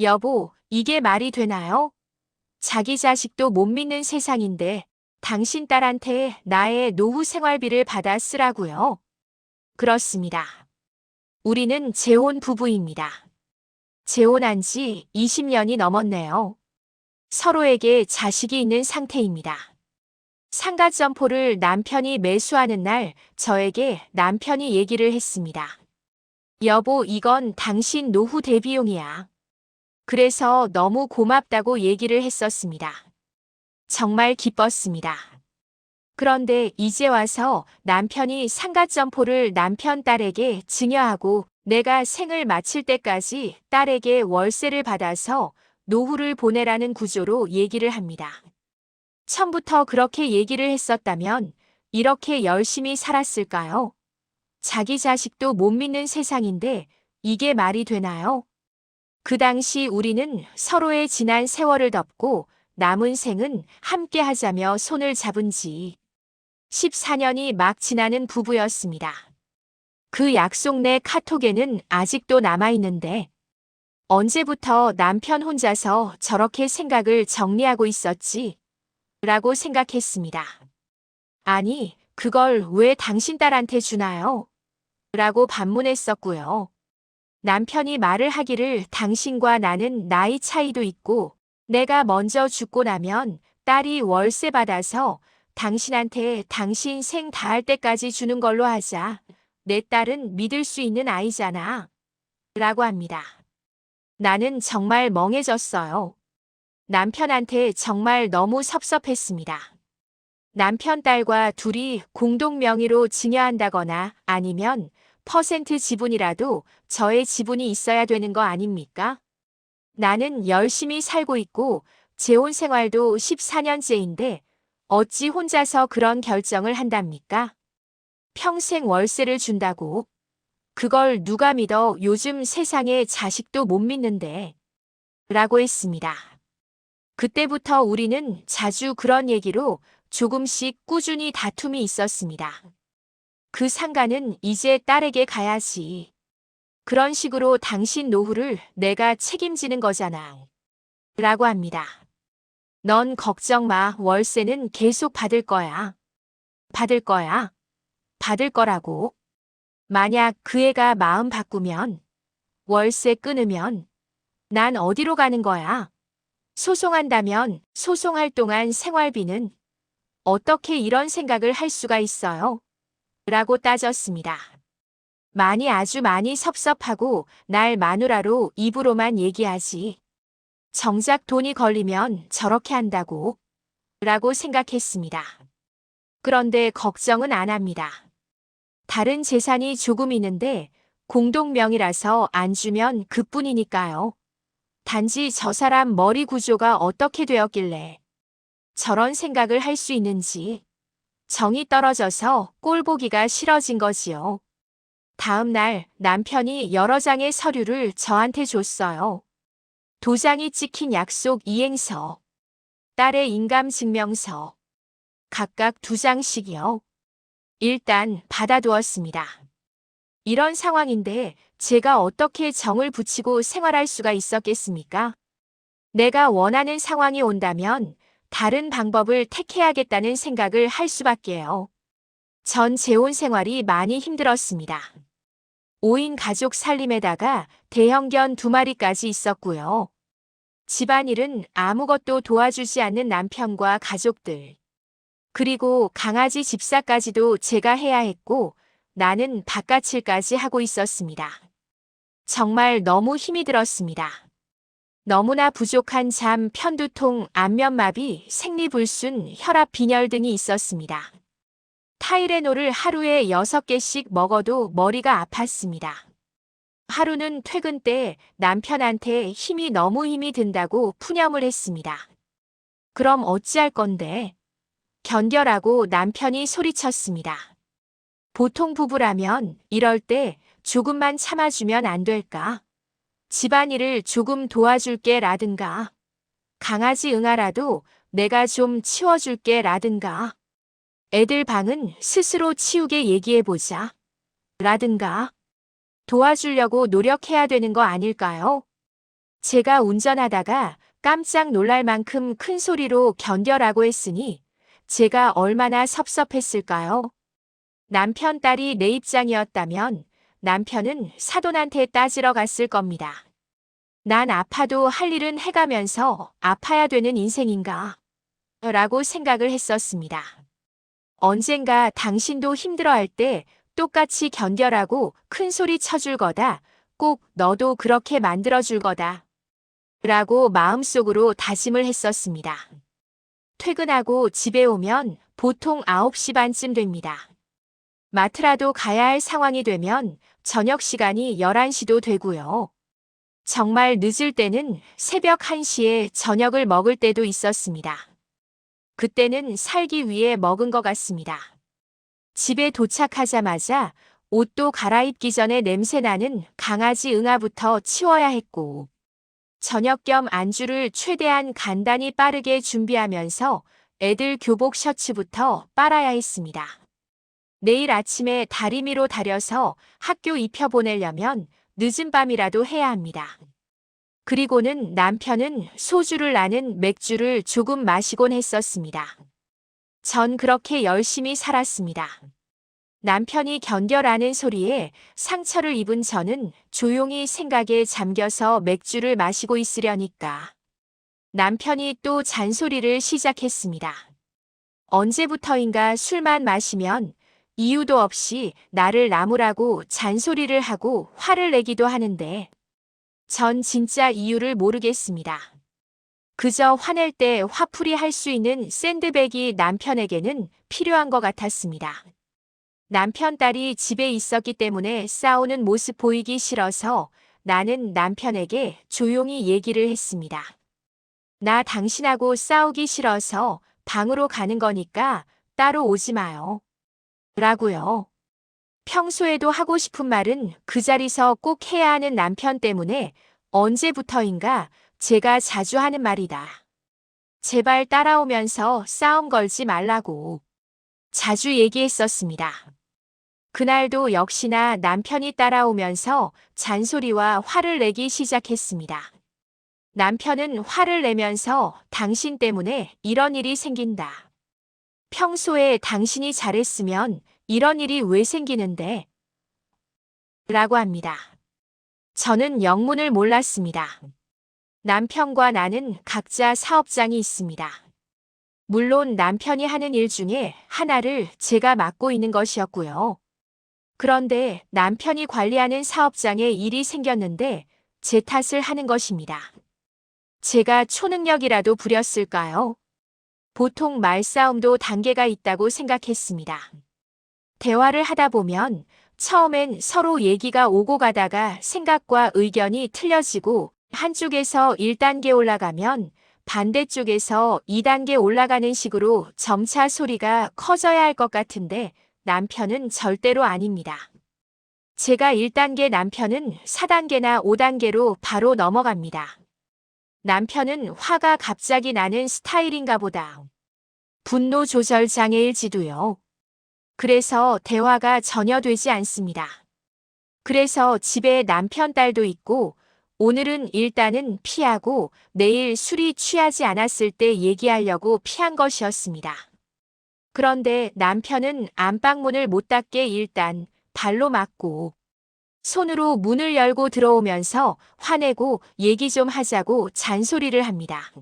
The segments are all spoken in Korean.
여보, 이게 말이 되나요? 자기 자식도 못 믿는 세상인데 당신 딸한테 나의 노후 생활비를 받아 쓰라고요. 그렇습니다. 우리는 재혼 부부입니다. 재혼한 지 20년이 넘었네요. 서로에게 자식이 있는 상태입니다. 상가 점포를 남편이 매수하는 날 저에게 남편이 얘기를 했습니다. 여보, 이건 당신 노후 대비용이야. 그래서 너무 고맙다고 얘기를 했었습니다. 정말 기뻤습니다. 그런데 이제 와서 남편이 상가 점포를 남편 딸에게 증여하고 내가 생을 마칠 때까지 딸에게 월세를 받아서 노후를 보내라는 구조로 얘기를 합니다. 처음부터 그렇게 얘기를 했었다면 이렇게 열심히 살았을까요? 자기 자식도 못 믿는 세상인데 이게 말이 되나요? 그 당시 우리는 서로의 지난 세월을 덮고 남은 생은 함께 하자며 손을 잡은 지 14년이 막 지나는 부부였습니다. 그 약속 내 카톡에는 아직도 남아있는데 언제부터 남편 혼자서 저렇게 생각을 정리하고 있었지? 라고 생각했습니다. 아니, 그걸 왜 당신 딸한테 주나요? 라고 반문했었고요. 남편이 말을 하기를 당신과 나는 나이 차이도 있고 내가 먼저 죽고 나면 딸이 월세 받아서 당신한테 당신 생 다 할 때까지 주는 걸로 하자. 내 딸은 믿을 수 있는 아이잖아. 라고 합니다. 나는 정말 멍해졌어요. 남편한테 정말 너무 섭섭했습니다. 남편 딸과 둘이 공동 명의로 증여한다거나 아니면 퍼센트 지분이라도 저의 지분이 있어야 되는 거 아닙니까? 나는 열심히 살고 있고 재혼 생활도 14년째인데 어찌 혼자서 그런 결정을 한답니까? 평생 월세를 준다고. 그걸 누가 믿어 요즘 세상에 자식도 못 믿는데. 라고 했습니다. 그때부터 우리는 자주 그런 얘기로 조금씩 꾸준히 다툼이 있었습니다. 그 상가는 이제 딸에게 가야지. 그런 식으로 당신 노후를 내가 책임지는 거잖아. 라고 합니다. 넌 걱정 마. 월세는 계속 받을 거야. 받을 거야. 받을 거라고. 만약 그 애가 마음 바꾸면, 월세 끊으면, 난 어디로 가는 거야? 소송한다면 소송할 동안 생활비는 어떻게 이런 생각을 할 수가 있어요? 라고 따졌습니다. 많이 아주 많이 섭섭하고 날 마누라로 입으로만 얘기하지. 정작 돈이 걸리면 저렇게 한다고. 라고 생각했습니다. 그런데 걱정은 안 합니다. 다른 재산이 조금 있는데 공동명이라서 안 주면 그뿐이니까요. 단지 저 사람 머리 구조가 어떻게 되었길래 저런 생각을 할 수 있는지 정이 떨어져서 꼴 보기가 싫어진 거지요. 다음 날 남편이 여러 장의 서류를 저한테 줬어요. 도장이 찍힌 약속 이행서, 딸의 인감증명서, 각각 두 장씩이요. 일단 받아두었습니다. 이런 상황인데 제가 어떻게 정을 붙이고 생활할 수가 있었겠습니까? 내가 원하는 상황이 온다면 다른 방법을 택해야겠다는 생각을 할 수밖에요. 전 재혼 생활이 많이 힘들었습니다. 5인 가족 살림에다가 대형견 두 마리까지 있었고요. 집안일은 아무것도 도와주지 않는 남편과 가족들. 그리고 강아지 집사까지도 제가 해야 했고 나는 바깥일까지 하고 있었습니다. 정말 너무 힘이 들었습니다. 너무나 부족한 잠, 편두통, 안면마비, 생리불순, 혈압 빈혈 등이 있었습니다. 타이레놀을 하루에 6개씩 먹어도 머리가 아팠습니다. 하루는 퇴근 때 남편한테 힘이 너무 힘이 든다고 푸념을 했습니다. 그럼 어찌할 건데? 견뎌라고 남편이 소리쳤습니다. 보통 부부라면 이럴 때 조금만 참아주면 안 될까? 집안일을 조금 도와줄게 라든가. 강아지 응아라도 내가 좀 치워줄게 라든가. 애들 방은 스스로 치우게 얘기해보자. 라든가. 도와주려고 노력해야 되는 거 아닐까요? 제가 운전하다가 깜짝 놀랄 만큼 큰 소리로 견뎌라고 했으니 제가 얼마나 섭섭했을까요? 남편 딸이 내 입장이었다면 남편은 사돈한테 따지러 갔을 겁니다. 난 아파도 할 일은 해가면서 아파야 되는 인생인가? 라고 생각을 했었습니다. 언젠가 당신도 힘들어할 때 똑같이 견뎌라고 큰 소리 쳐줄 거다. 꼭 너도 그렇게 만들어줄 거다. 라고 마음속으로 다짐을 했었습니다. 퇴근하고 집에 오면 보통 9시 반쯤 됩니다. 마트라도 가야 할 상황이 되면 저녁 시간이 11시도 되고요. 정말 늦을 때는 새벽 1시에 저녁을 먹을 때도 있었습니다. 그때는 살기 위해 먹은 것 같습니다. 집에 도착하자마자 옷도 갈아입기 전에 냄새나는 강아지 응아부터 치워야 했고, 저녁 겸 안주를 최대한 간단히 빠르게 준비하면서 애들 교복 셔츠부터 빨아야 했습니다. 내일 아침에 다리미로 다려서 학교 입혀보내려면 늦은 밤이라도 해야 합니다. 그리고는 남편은 소주를 나는 맥주를 조금 마시곤 했었습니다. 전 그렇게 열심히 살았습니다. 남편이 견뎌라는 소리에 상처를 입은 저는 조용히 생각에 잠겨서 맥주를 마시고 있으려니까. 남편이 또 잔소리를 시작했습니다. 언제부터인가 술만 마시면 이유도 없이 나를 나무라고 잔소리를 하고 화를 내기도 하는데 전 진짜 이유를 모르겠습니다. 그저 화낼 때 화풀이 할 수 있는 샌드백이 남편에게는 필요한 것 같았습니다. 남편 딸이 집에 있었기 때문에 싸우는 모습 보이기 싫어서 나는 남편에게 조용히 얘기를 했습니다. 나 당신하고 싸우기 싫어서 방으로 가는 거니까 따로 오지 마요. 라고요. 평소에도 하고 싶은 말은 그 자리서 꼭 해야 하는 남편 때문에 언제부터인가 제가 자주 하는 말이다. 제발 따라오면서 싸움 걸지 말라고 자주 얘기했었습니다. 그날도 역시나 남편이 따라오면서 잔소리와 화를 내기 시작했습니다. 남편은 화를 내면서 당신 때문에 이런 일이 생긴다. 평소에 당신이 잘했으면 이런 일이 왜 생기는데? 라고 합니다. 저는 영문을 몰랐습니다. 남편과 나는 각자 사업장이 있습니다. 물론 남편이 하는 일 중에 하나를 제가 맡고 있는 것이었고요. 그런데 남편이 관리하는 사업장에 일이 생겼는데 제 탓을 하는 것입니다. 제가 초능력이라도 부렸을까요? 보통 말싸움도 단계가 있다고 생각했습니다. 대화를 하다 보면 처음엔 서로 얘기가 오고 가다가 생각과 의견이 틀려지고 한쪽에서 1단계 올라가면 반대쪽에서 2단계 올라가는 식으로 점차 소리가 커져야 할 것 같은데 남편은 절대로 아닙니다. 제가 1단계 남편은 4단계나 5단계로 바로 넘어갑니다. 남편은 화가 갑자기 나는 스타일인가 보다. 분노 조절 장애일 지도요. 그래서 대화가 전혀 되지 않습니다. 그래서 집에 남편 딸도 있고 오늘은 일단은 피하고 내일 술이 취하지 않았을 때 얘기하려고 피한 것이었습니다. 그런데 남편은 안방문을 못 닫게 일단 발로 막고 손으로 문을 열고 들어오면서 화내고 얘기 좀 하자고 잔소리를 합니다.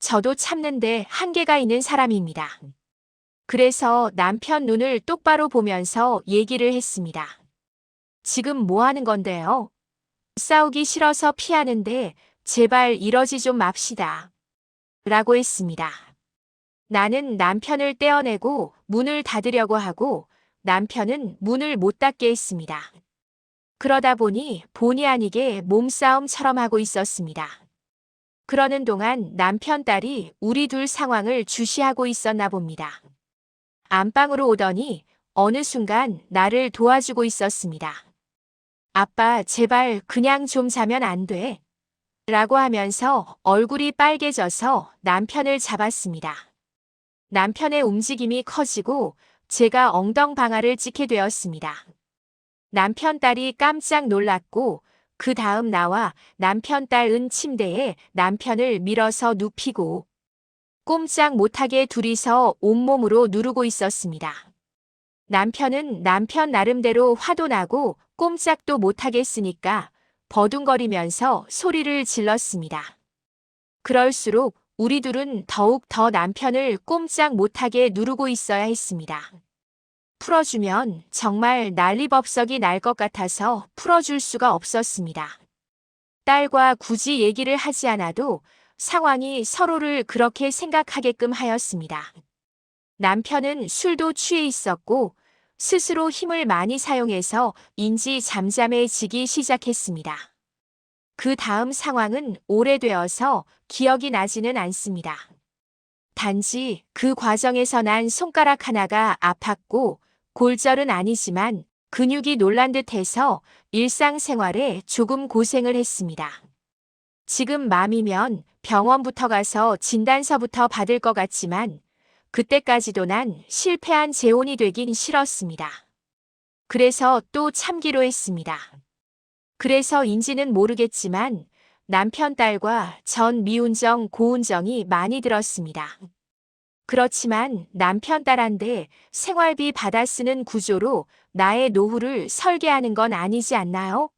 저도 참는데 한계가 있는 사람입니다. 그래서 남편 눈을 똑바로 보면서 얘기를 했습니다. 지금 뭐 하는 건데요? 싸우기 싫어서 피하는데 제발 이러지 좀 맙시다. 라고 했습니다. 나는 남편을 떼어내고 문을 닫으려고 하고 남편은 문을 못 닫게 했습니다. 그러다 보니 본의 아니게 몸싸움처럼 하고 있었습니다. 그러는 동안 남편 딸이 우리 둘 상황을 주시하고 있었나 봅니다. 안방으로 오더니 어느 순간 나를 도와주고 있었습니다. 아빠, 제발 그냥 좀 자면 안 돼. 라고 하면서 얼굴이 빨개져서 남편을 잡았습니다. 남편의 움직임이 커지고 제가 엉덩방아를 찍게 되었습니다. 남편 딸이 깜짝 놀랐고 그 다음 나와 남편 딸은 침대에 남편을 밀어서 눕히고 꼼짝 못하게 둘이서 온몸으로 누르고 있었습니다. 남편은 남편 나름대로 화도 나고 꼼짝도 못하겠으니까 버둥거리면서 소리를 질렀습니다. 그럴수록 우리 둘은 더욱 더 남편을 꼼짝 못하게 누르고 있어야 했습니다. 풀어주면 정말 난리법석이 날 것 같아서 풀어줄 수가 없었습니다. 딸과 굳이 얘기를 하지 않아도 상황이 서로를 그렇게 생각하게끔 하였습니다. 남편은 술도 취해 있었고 스스로 힘을 많이 사용해서 인지 잠잠해지기 시작했습니다. 그 다음 상황은 오래되어서 기억이 나지는 않습니다. 단지 그 과정에서 난 손가락 하나가 아팠고 골절은 아니지만 근육이 놀란 듯 해서 일상생활에 조금 고생을 했습니다. 지금 맘이면 병원부터 가서 진단서부터 받을 것 같지만 그때까지도 난 실패한 재혼이 되긴 싫었습니다. 그래서 또 참기로 했습니다. 그래서 인지는 모르겠지만 남편 딸과 전 미운정 고운정이 많이 들었습니다. 그렇지만 남편 딸한테 생활비 받아 쓰는 구조로 나의 노후를 설계하는 건 아니지 않나요?